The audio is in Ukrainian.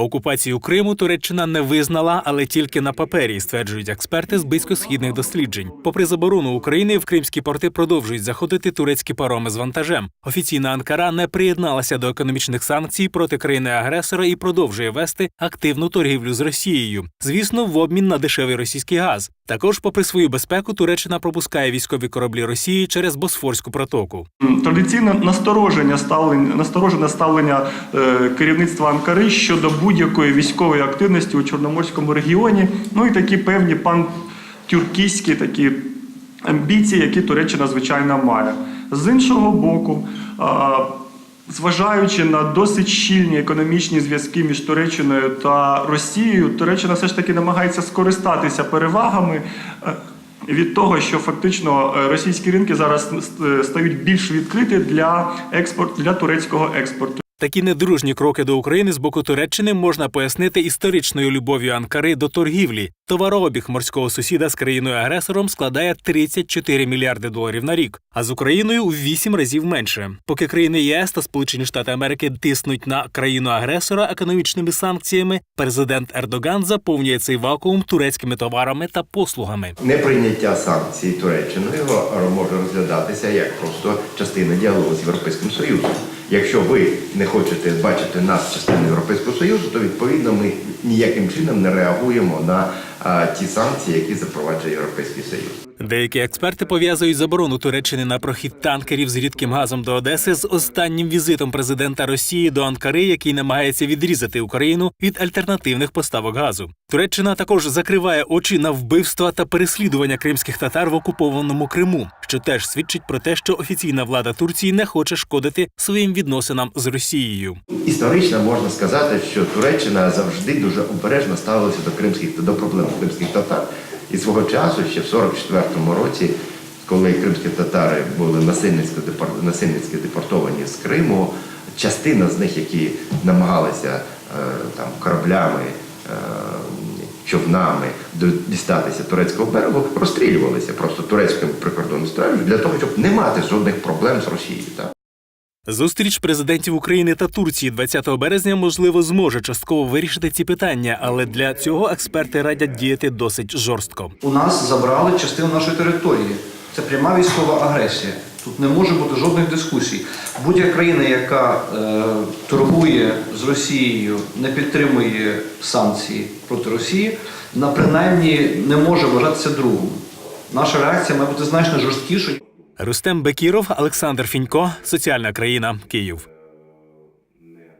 Окупацію Криму Туреччина не визнала, але тільки на папері, стверджують експерти з близькосхідних досліджень. Попри заборону України, в кримські порти продовжують заходити турецькі пароми з вантажем. Офіційна Анкара не приєдналася до економічних санкцій проти країни-агресора і продовжує вести активну торгівлю з Росією. Звісно, в обмін на дешевий російський газ. Також, попри свою безпеку, Туреччина пропускає військові кораблі Росії через Босфорську протоку. Традиційне настороження ставлення, насторожене ставлення е, керівництва Анкари щодо будь-якої військової активності у Чорноморському регіоні. Ну і такі певні пантюркійські такі амбіції, які Туреччина звичайно має. З іншого боку, зважаючи на досить щільні економічні зв'язки між Туреччиною та Росією, Туреччина все ж таки намагається скористатися перевагами. е, від того, що фактично е, російські ринки зараз е, стають більш відкриті для експорту для турецького експорту. Такі недружні кроки до України з боку Туреччини можна пояснити історичною любов'ю Анкари до торгівлі. Товарообіг морського сусіда з країною-агресором складає 34 мільярди доларів на рік, а з Україною у 8 разів менше. Поки країни ЄС та Сполучені Штати Америки тиснуть на країну-агресора економічними санкціями, президент Ердоган заповнює цей вакуум турецькими товарами та послугами. Неприйняття санкцій Туреччиною може розглядатися як просто частина діалогу з Європейським Союзом. Якщо ви не хочете бачити нас частиною Європейського Союзу, то відповідно ми ніяким чином не реагуємо на ті санкції, які запроваджує Європейський Союз. Деякі експерти пов'язують заборону Туреччини на прохід танкерів з рідким газом до Одеси з останнім візитом президента Росії до Анкари, який намагається відрізати Україну від альтернативних поставок газу. Туреччина також закриває очі на вбивства та переслідування кримських татар в окупованому Криму, що теж свідчить про те, що офіційна влада Турції не хоче шкодити своїм відносинам з Росією. Історично можна сказати, що Туреччина завжди дуже обережно ставилася до кримських до проблем кримських татар. І свого часу, ще в 44-му році, коли кримські татари були насильницько насильницьки депортовані з Криму, частина з них, які намагалися е, там кораблями, е, човнами дістатися турецького берегу, розстрілювалися просто турецьким прикордонним стражем для того, щоб не мати жодних проблем з Росією. Так? Зустріч президентів України та Турції 20 березня можливо зможе частково вирішити ці питання, але для цього експерти радять діяти досить жорстко. У нас забрали частину нашої території. Це пряма військова агресія. Тут не може бути жодних дискусій. Будь-яка країна, яка е, торгує з Росією, не підтримує санкції проти Росії, на принаймні не може вважатися другом. Наша реакція має бути значно жорсткішою. Рустем Бекіров, Олександр Фінько, соціальна країна, Київ.